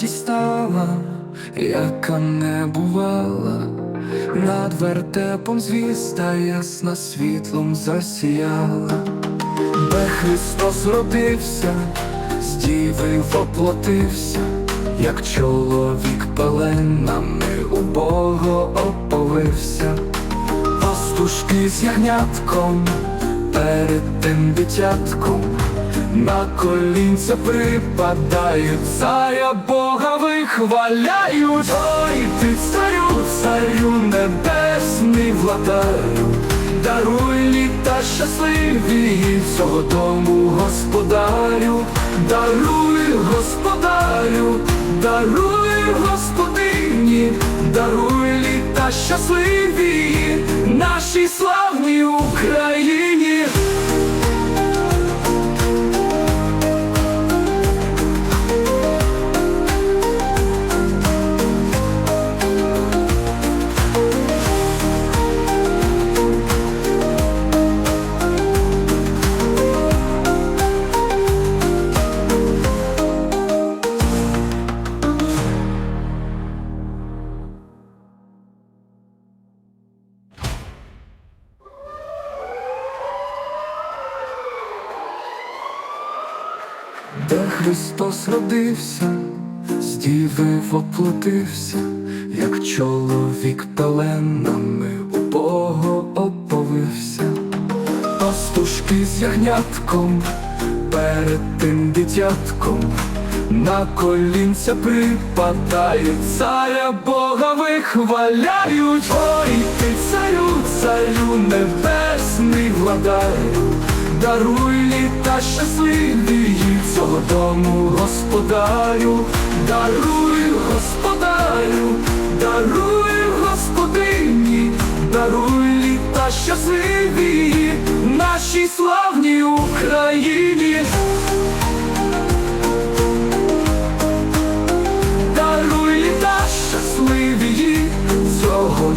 радість стала, яка не бувала, над вертепом звізда ясна світлом засіяла, де Христос родився, з діви воплотився, як чоловік пеленами у Бога оповився, пастушки з ягнятком перед тим дитятком. На колінця припадають, царя Бога вихваляють. Ой, ти царю, царю небесний владарю, даруй літа щасливі цього дому господарю, даруй господарю, даруй господині, даруй літа щасливі нашій славній Україні. Христос родився, з діви воплотився, як чоловік пеленами у Бога оповився, пастушки з ягнятком, перед тим дитятком, на колінця припадають, царя Бога вихваляють, ой ти царю, царю небесний владарю. Даруй літа щасливі цього господарю, даруй господарю, даруй господині, даруй літа щасливі нашій славній Україні. Даруй літа щасливі цього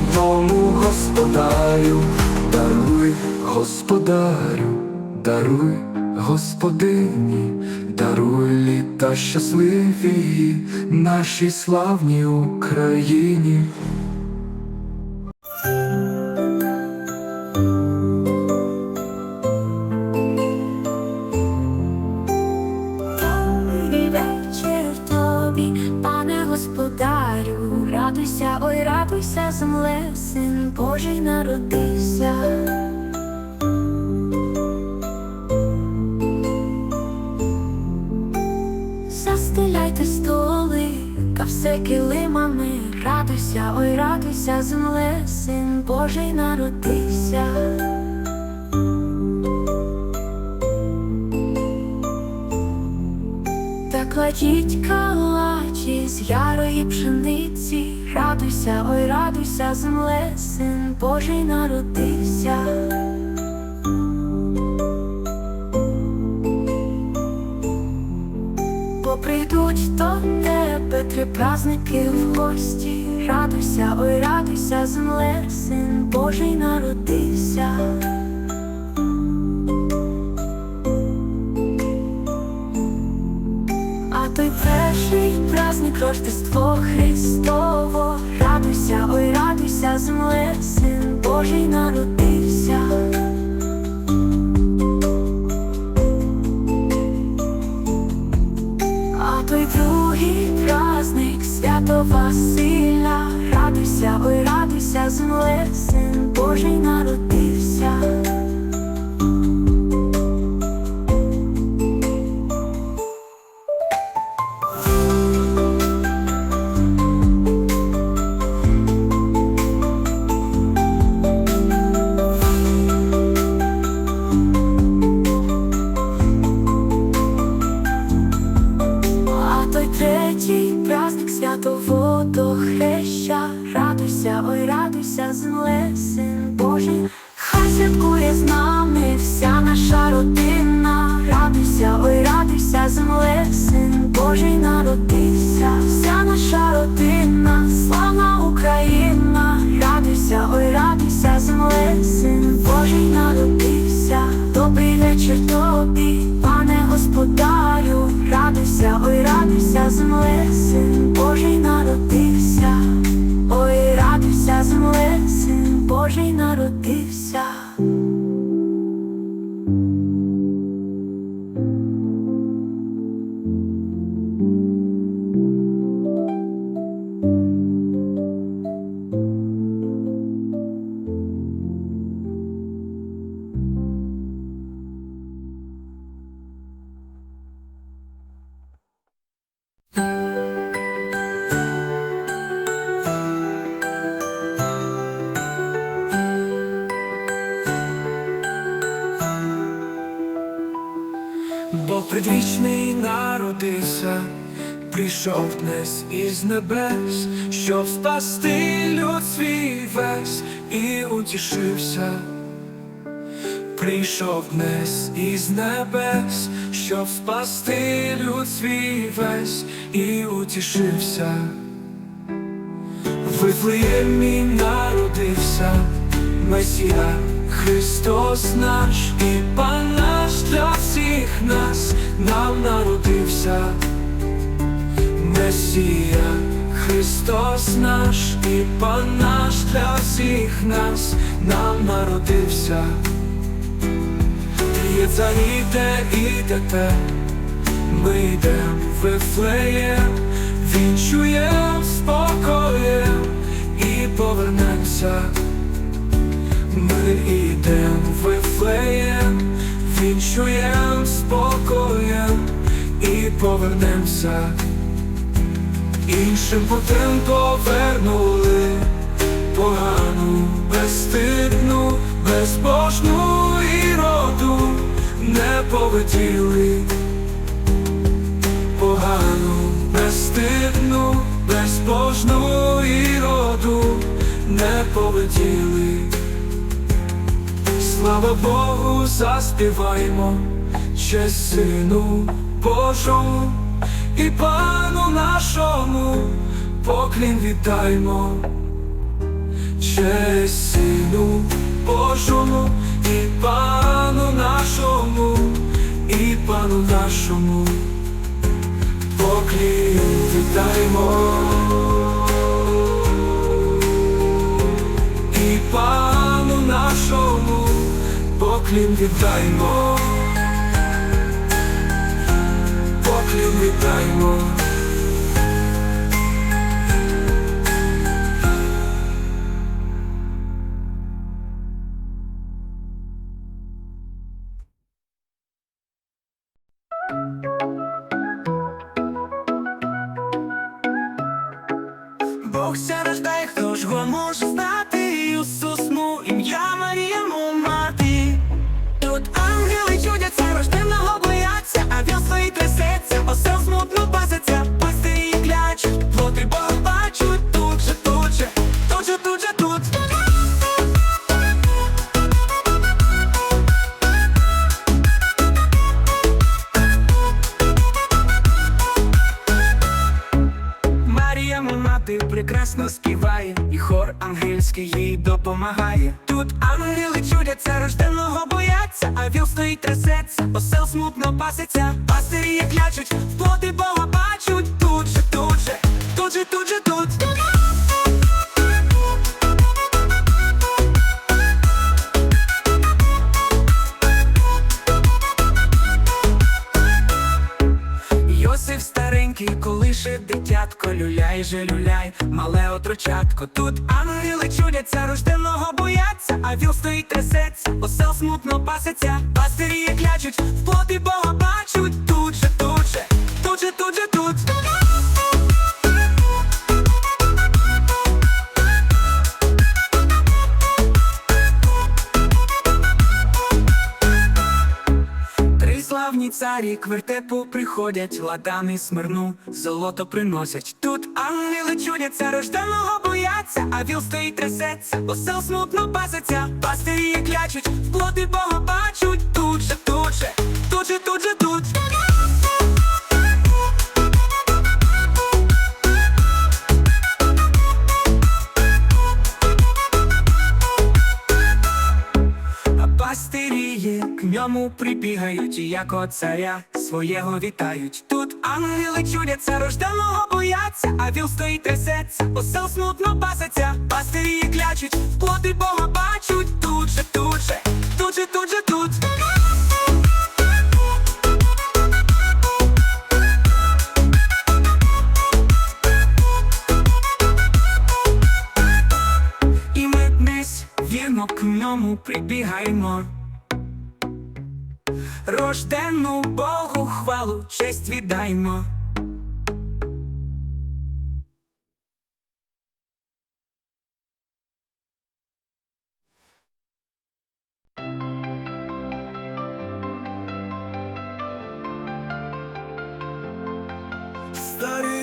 господарю, даруй господарю. Даруй, Господині, даруй літа щасливі нашій славній Україні. Застеляйте столи, та все килимами, радуйся, ой, радуйся, земле, син Божий народився. Та кладіть калачі з ярої пшениці, радуйся, ой, радуйся, земле, син Божий народився. Тебе праздники в гості, радуйся, ой, радуйся, земле, син Божий народився. А той перший праздник Рождество Христово, радуйся, ой, радуйся, земле, син Божий народився. Божий народився, вся наша родина, славна Україна, радуйся, ой, радуйся, земле, син Божий народився, добрий вечір тобі, пане господарю, радуйся, ой, радуйся, земле, син Божий народився, ой, радуйся, земле, син Божий народився. Предвічний народився, прийшов днес із небес, щоб спасти люд свій весь і утішився. Прийшов днес із небес, щоб спасти люд свій весь і утішився. Вифлеємі народився Месія Христос наш і Пан наш для всіх нас нам народився. Месія Христос наш і Пан наш для всіх нас нам народився. Є царі, де ідете, ми йдем Вифлеєм, вінчуєм спокоєм і повернемося. Ми йдем Вифлеєм, вінчуєм спокоєм і повернемося. Іншим путем повернули погану, безстидну, безбожну іроду не поведіли погану, безстидну, безбожну Слава Богу, заспіваймо, честь Сину Божому і Пану нашому поклін віддаймо. Честь Сину Божому і Пану нашому, і Пану нашому, поклін віддаймо. І Пану поклін віддаймо. Поклін віддаймо. І хор ангельський їй допомагає. Тут ангели чудяться, рожденого бояться, а віл стоїть трясеться, осел смутно паситься, пастирі клячуть, в плоти Бога бачуть, тут же, тут же, тут же, тут же, тут. Старенький, колише дитятко, люляй же люляй, мале отрочатко. Тут ангели чудяться, рожденого бояться, а віл стоїть трясеться, осел смутно паситься, пастирі клячуть, в плоти Бога бачуть, славні царі квертепу вертепу приходять, ладани смирну, золото приносять. Тут ангели чудяться, рожденого бояться, а віл стоїть трясеться, осел смутно паситься, пастирі клячуть, плоти Бога бачуть, тут же, тут же, тут же, тут же, тут. А к ньому прибігають, як от царя своєго вітають. Тут ангели чудяться, рожденого бояться, а віл стоїть трясеться, осел смутно паситься, пастирі клячуть, плоти Бога бачуть, тут же, тут же, тут же, тут же, тут. І ми днес вірно к ньому прибігаємо рождену Богу хвалу, честь віддаймо. Старі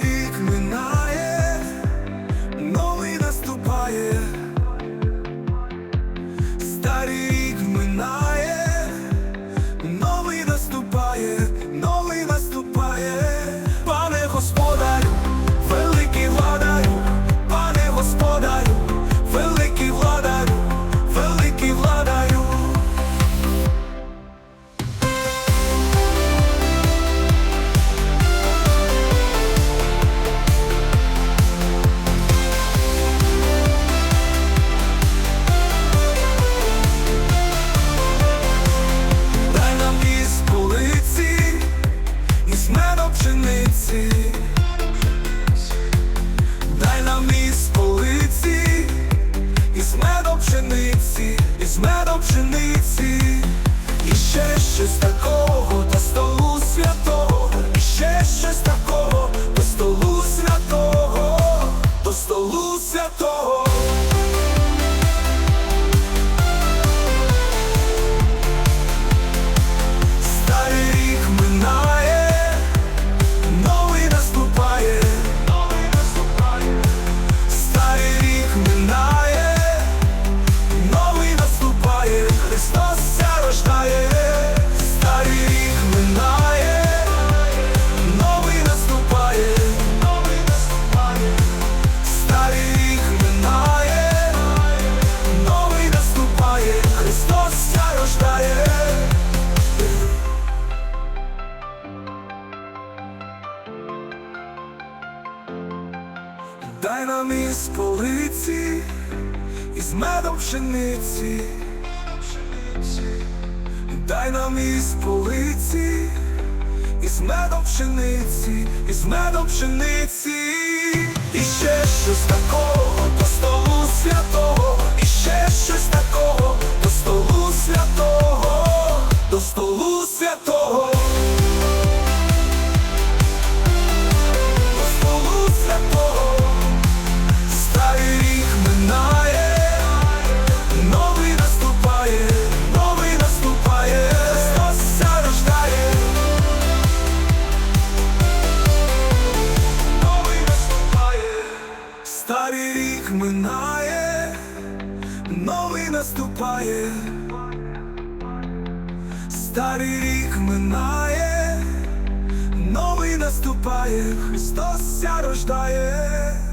із медом пшениці, із медом пшениці, і ще щось такого Дай нам із полиці, із медом пшениці, дай нам із полиці, із медом пшениці, із медом пшениці, і ще щось такого до столу святого, і ще щось такого рік минає, новий наступає, старий рік минає, новий наступає, Христос ся рождає.